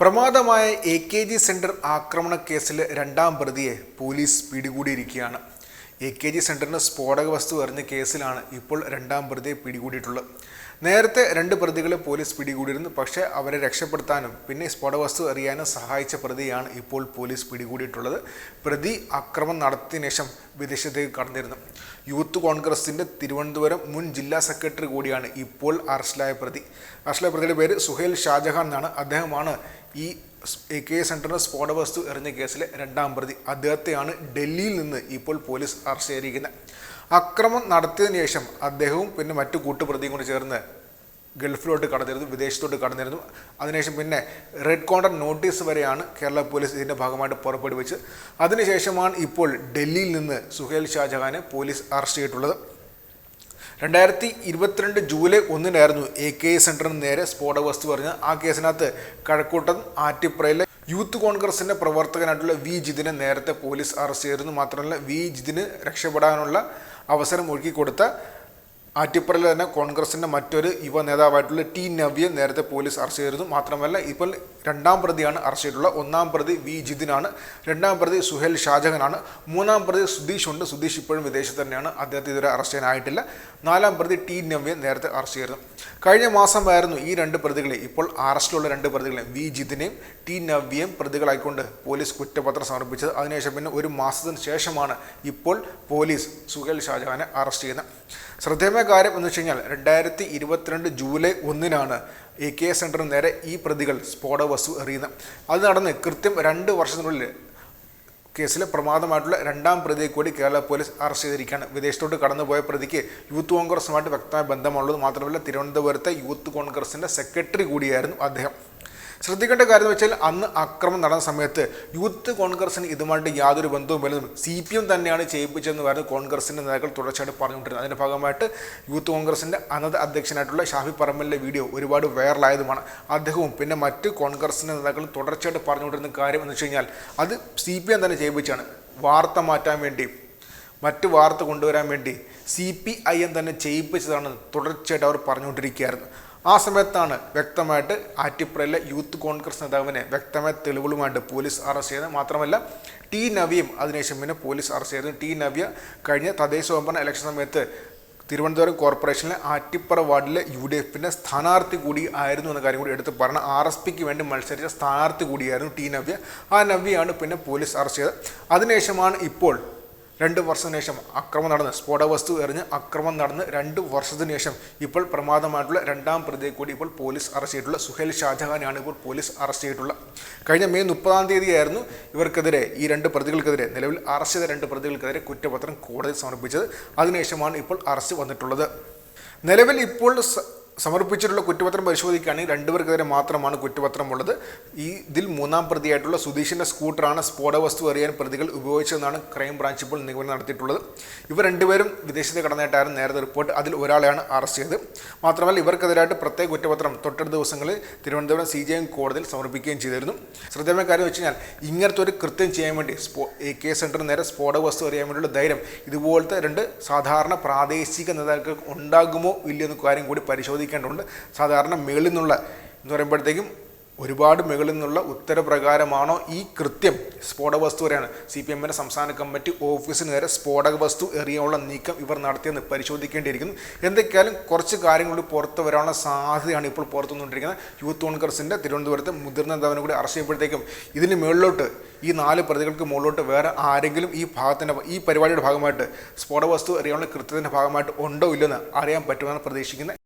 പ്രമാദമായ A K G centre ആക്രമണ കേസിലെ രണ്ടാം പ്രതിയെ പോലീസ് പിടികൂടിയിരിക്കുകയാണ്. എ കെ ജി സെന്ററിന് സ്ഫോടക വസ്തു എറിഞ്ഞ കേസിലാണ് ഇപ്പോൾ രണ്ടാം പ്രതിയെ പിടികൂടിയിട്ടുള്ളത്. നേരത്തെ രണ്ട് പ്രതികളെ പോലീസ് പിടികൂടിയിരുന്നു. പക്ഷേ അവരെ രക്ഷപ്പെടുത്താനും പിന്നെ സ്ഫോടക വസ്തു എറിയാനും സഹായിച്ച പ്രതിയാണ് ഇപ്പോൾ പോലീസ് പിടികൂടിയിട്ടുള്ളത്. പ്രതി അക്രമം നടത്തിയ ശേഷം വിദേശത്തേക്ക് കടന്നിരുന്നു. യൂത്ത് കോൺഗ്രസിന്റെ തിരുവനന്തപുരം മുൻ ജില്ലാ സെക്രട്ടറി കൂടിയാണ് ഇപ്പോൾ അറസ്റ്റിലായ പ്രതി. അറസ്റ്റിലായ പ്രതിയുടെ പേര് സുഹേൽ ഷാജഹാൻ എന്നാണ്. അദ്ദേഹമാണ് ഈ എ കെ സ്ഫോടക വസ്തു എറിഞ്ഞ കേസിലെ രണ്ടാം പ്രതി. അദ്ദേഹത്തെയാണ് ഡൽഹിയിൽ നിന്ന് ഇപ്പോൾ പോലീസ് അറസ്റ്റ് ചെയ്തിരിക്കുന്നത് അക്രമം നടത്തിയതിനു ശേഷം അദ്ദേഹവും പിന്നെ മറ്റു കൂട്ടുപ്രതിയും കൂടി ചേർന്ന് ഗൾഫിലോട്ട് കടന്നിരുന്നു വിദേശത്തോട്ട് കടന്നിരുന്നു. അതിനുശേഷം പിന്നെ റെഡ് കോർണർ നോട്ടീസ് വരെയാണ് കേരള പോലീസ് ഇതിന്റെ ഭാഗമായിട്ട് പുറപ്പെടുവിച്ച് അതിനുശേഷമാണ് ഇപ്പോൾ ഡൽഹിയിൽ നിന്ന് സുഹേൽ ഷാജഹാനെ പോലീസ് അറസ്റ്റ് ചെയ്തിട്ടുള്ളത്. രണ്ടായിരത്തി ഇരുപത്തിരണ്ട് ജൂലൈ ഒന്നിനായിരുന്നു എ കെ സെന്ററിന് നേരെ സ്ഫോടക വസ്തു പറഞ്ഞ് ആ കേസിനകത്ത് കഴക്കൂട്ടം ആറ്റിപ്പുറയിലെ യൂത്ത് കോൺഗ്രസിന്റെ പ്രവർത്തകനായിട്ടുള്ള വി ജിതിനെ നേരത്തെ പോലീസ് അറസ്റ്റ് ചെയ്തിരുന്നു. മാത്രമല്ല വി ജിതിന് രക്ഷപ്പെടാനുള്ള അവസരം കൊടുത്ത ആറ്റിപ്പുറയിൽ തന്നെ കോൺഗ്രസിന്റെ മറ്റൊരു യുവ നേതാവായിട്ടുള്ള ടി നവ്യെ നേരത്തെ പോലീസ് അറസ്റ്റ് ചെയ്തിരുന്നു. മാത്രമല്ല ഇപ്പോൾ രണ്ടാം പ്രതിയാണ് അറസ്റ്റ് ചെയ്തിട്ടുള്ളത് ഒന്നാം പ്രതി വി ജിതിനാണ്. രണ്ടാം പ്രതി സുഹേൽ ഷാജഹനാണ്. മൂന്നാം പ്രതി സുധീഷ് ഉണ്ട്. സുധീഷ് ഇപ്പോഴും വിദേശത്ത് തന്നെയാണ്. അദ്ദേഹത്തെ ഇതുവരെ അറസ്റ്റ് ചെയ്യാനായിട്ടില്ല. നാലാം പ്രതി ടി നവ്യ നേരത്തെ അറസ്റ്റ് ചെയ്തിരുന്നു. കഴിഞ്ഞ മാസമായിരുന്നു ഈ രണ്ട് പ്രതികളെ. ഇപ്പോൾ അറസ്റ്റിലുള്ള രണ്ട് പ്രതികളെ വി ജിതിനെയും ടി നവ്യയും പ്രതികളായിക്കൊണ്ട് പോലീസ് കുറ്റപത്രം സമർപ്പിച്ചത്. അതിനുശേഷം പിന്നെ ഒരു മാസത്തിന് ശേഷമാണ് ഇപ്പോൾ പോലീസ് സുഹേൽ ഷാജഹാനെ അറസ്റ്റ് ചെയ്യുന്നത്. ശ്രദ്ധേയമായ കാര്യം എന്ന് വെച്ച് കഴിഞ്ഞാൽ രണ്ടായിരത്തി ഇരുപത്തിരണ്ട് ജൂലൈ ഒന്നിനാണ് എ കെ സെന്ററിന് നേരെ ഈ പ്രതികൾ സ്ഫോടക വസ്തു എറിയുന്നത് അത് നടന്ന് കൃത്യം രണ്ട് വർഷത്തിനുള്ളിൽ കേസിലെ പ്രമാദമായിട്ടുള്ള രണ്ടാം പ്രതിയെ കൂടി കേരള പോലീസ് അറസ്റ്റ് ചെയ്തിരിക്കുകയാണ്. വിദേശത്തോട്ട് കടന്നുപോയ പ്രതിക്ക് യൂത്ത് കോൺഗ്രസുമായിട്ട് വ്യക്തമായ ബന്ധമുള്ളത് മാത്രമല്ല തിരുവനന്തപുരത്തെ യൂത്ത് കോൺഗ്രസിന്റെ സെക്രട്ടറി കൂടിയായിരുന്നു അദ്ദേഹം. ശ്രദ്ധിക്കേണ്ട കാര്യം എന്ന് വെച്ചാൽ അന്ന് അക്രമം നടന്ന സമയത്ത് യൂത്ത് കോൺഗ്രസിന് ഇതുമായിട്ട് യാതൊരു ബന്ധവുമില്ലെന്നും സി പി എം തന്നെയാണ് ചെയ്യിപ്പിച്ചതെന്ന് പറഞ്ഞ് കോൺഗ്രസിന്റെ നേതാക്കൾ തുടർച്ചയായിട്ട് പറഞ്ഞുകൊണ്ടിരുന്നത്. അതിന്റെ ഭാഗമായിട്ട് യൂത്ത് കോൺഗ്രസിന്റെ അന്നത്തെ അധ്യക്ഷനായിട്ടുള്ള ഷാഫി പറമ്പലിന്റെ വീഡിയോ ഒരുപാട് വൈറലായതുമാണ്. അദ്ദേഹവും പിന്നെ മറ്റ് കോൺഗ്രസിന്റെ നേതാക്കൾ തുടർച്ചയായിട്ട് പറഞ്ഞുകൊണ്ടിരുന്ന കാര്യം എന്ന് വെച്ച് കഴിഞ്ഞാൽ അത് സി പി എം തന്നെ ചെയ്യിപ്പിച്ചാണ്. വാർത്ത മാറ്റാൻ വേണ്ടി മറ്റ് വാർത്ത കൊണ്ടുവരാൻ വേണ്ടി സി പി ഐ എം തന്നെ ചെയ്യിപ്പിച്ചതാണ് തുടർച്ചയായിട്ട് അവർ പറഞ്ഞുകൊണ്ടിരിക്കുകയായിരുന്നു. ആ സമയത്താണ് വ്യക്തമായിട്ട് ആറ്റിപ്പുറയിലെ യൂത്ത് കോൺഗ്രസ് നേതാവിനെ വ്യക്തമായ തെളിവുകളുമായിട്ട് പോലീസ് അറസ്റ്റ് ചെയ്തത്. മാത്രമല്ല ടി നവിയും അതിനുശേഷം പിന്നെ പോലീസ് അറസ്റ്റ് ചെയ്തു ടി നവ്യ കഴിഞ്ഞ തദ്ദേശ സ്വയംഭരണ ഇലക്ഷൻ സമയത്ത് തിരുവനന്തപുരം കോർപ്പറേഷനിലെ ആറ്റിപ്പുറ വാർഡിലെ യു ഡി എഫിന്റെ സ്ഥാനാർത്ഥി കൂടി ആയിരുന്നു എന്ന കാര്യം കൂടി എടുത്ത് പറഞ്ഞ ആർ എസ് പിക്ക് വേണ്ടി മത്സരിച്ച സ്ഥാനാർത്ഥി കൂടിയായിരുന്നു ടി നവ്യ. ആ നവ്യയാണ് പിന്നെ പോലീസ് അറസ്റ്റ് ചെയ്തത്. അതിനുശേഷമാണ് ഇപ്പോൾ രണ്ട് വർഷത്തിന് ശേഷം അക്രമം നടന്ന് സ്ഫോടക വസ്തു എറിഞ്ഞ് അക്രമം നടന്ന് രണ്ട് വർഷത്തിന് ശേഷം ഇപ്പോൾ പ്രമാദമായിട്ടുള്ള രണ്ടാം പ്രതിയെ കൂടി ഇപ്പോൾ പോലീസ് അറസ്റ്റ് ചെയ്തിട്ടുള്ള സുഹേൽ ഷാജഹാനാണ് ഇപ്പോൾ പോലീസ് അറസ്റ്റ് ചെയ്തിട്ടുള്ള. കഴിഞ്ഞ മെയ് മുപ്പതാം തീയതിയായിരുന്നു ഇവർക്കെതിരെ ഈ രണ്ട് പ്രതികൾക്കെതിരെ നിലവിൽ അറസ്റ്റ് ചെയ്ത രണ്ട് പ്രതികൾക്കെതിരെ കുറ്റപത്രം കോടതി സമർപ്പിച്ചത്. അതിനുശേഷമാണ് ഇപ്പോൾ അറസ്റ്റ് വന്നിട്ടുള്ളത്. നിലവിൽ ഇപ്പോൾ സമർപ്പിച്ചിട്ടുള്ള കുറ്റപത്രം പരിശോധിക്കുകയാണെങ്കിൽ രണ്ടുപേർക്കെതിരെ മാത്രമാണ് കുറ്റപത്രം ഉള്ളത് ഈ ഇതിൽ മൂന്നാം പ്രതിയായിട്ടുള്ള സുധീഷിന്റെ സ്കൂട്ടറാണ് സ്ഫോട വസ്തു എറിയാൻ പ്രതികൾ ഉപയോഗിച്ചതെന്നാണ് ക്രൈം ബ്രാഞ്ച് ഇപ്പോൾ നിഗമനം നടത്തിയിട്ടുള്ളത്. ഇവർ രണ്ടുപേരും വിദേശത്ത് കടന്നിട്ടായിരുന്നു നേരത്തെ റിപ്പോർട്ട് അതിൽ ഒരാളെയാണ് അറസ്റ്റ് ചെയ്തത്. മാത്രമല്ല ഇവർക്കെതിരായിട്ട് പ്രത്യേക കുറ്റപത്രം തൊട്ടടുത്ത ദിവസങ്ങളിൽ തിരുവനന്തപുരം സി ജി എം കോടതിയിൽ സമർപ്പിക്കുകയും ചെയ്തിരുന്നു. ശ്രദ്ധേയമായ കാര്യം വെച്ച് കഴിഞ്ഞാൽ ഇങ്ങനത്തെ ഒരു കൃത്യം ചെയ്യാൻ വേണ്ടി സ്പോ കെ സെന്ററിന് നേരെ സ്ഫോട വസ്തു എറിയാൻ വേണ്ടിയുള്ള ധൈര്യം ഇതുപോലത്തെ രണ്ട് സാധാരണ പ്രാദേശിക നേതാക്കൾക്ക് ഉണ്ടാകുമോ ഇല്ലയോ എന്ന കാര്യം കൂടി പരിശോധിക്കേണ്ടതുണ്ട്. സാധാരണ മേളിൽ നിന്നുള്ള എന്ന് പറയുമ്പോഴത്തേക്കും ഒരുപാട് മുകളിൽ നിന്നുള്ള ഉത്തരപ്രകാരമാണോ ഈ കൃത്യം സ്ഫോടക വസ്തു വരെയാണ്. സി പി എമ്മിന്റെ സംസ്ഥാന കമ്മിറ്റി ഓഫീസിന് നേരെ സ്ഫോടക വസ്തു എറിയാനുള്ള നീക്കം ഇവർ നടത്തിയെന്ന് പരിശോധിക്കേണ്ടിയിരിക്കുന്നു. എന്തൊക്കെയാലും കുറച്ച് കാര്യങ്ങൾ പുറത്ത് വരാനുള്ള സാധ്യതയാണ് ഇപ്പോൾ പുറത്തു യൂത്ത് കോൺഗ്രസിന്റെ തിരുവനന്തപുരത്ത് മുതിർന്ന നേതാവിനെ കൂടി അറസ്റ്റ് ചെയ്യുമ്പോഴത്തേക്കും ഇതിന് മുകളിലോട്ട് ഈ നാല് പ്രതികൾക്ക് മുകളിലോട്ട് വേറെ ആരെങ്കിലും ഈ ഭാഗത്തിന്റെ ഈ പരിപാടിയുടെ ഭാഗമായിട്ട് സ്ഫോടക വസ്തു എറിയാനുള്ള കൃത്യത്തിന്റെ ഭാഗമായിട്ട് ഉണ്ടോ ഇല്ലെന്ന് അറിയാൻ പറ്റുമെന്നാണ് പ്രതീക്ഷിക്കുന്നത്.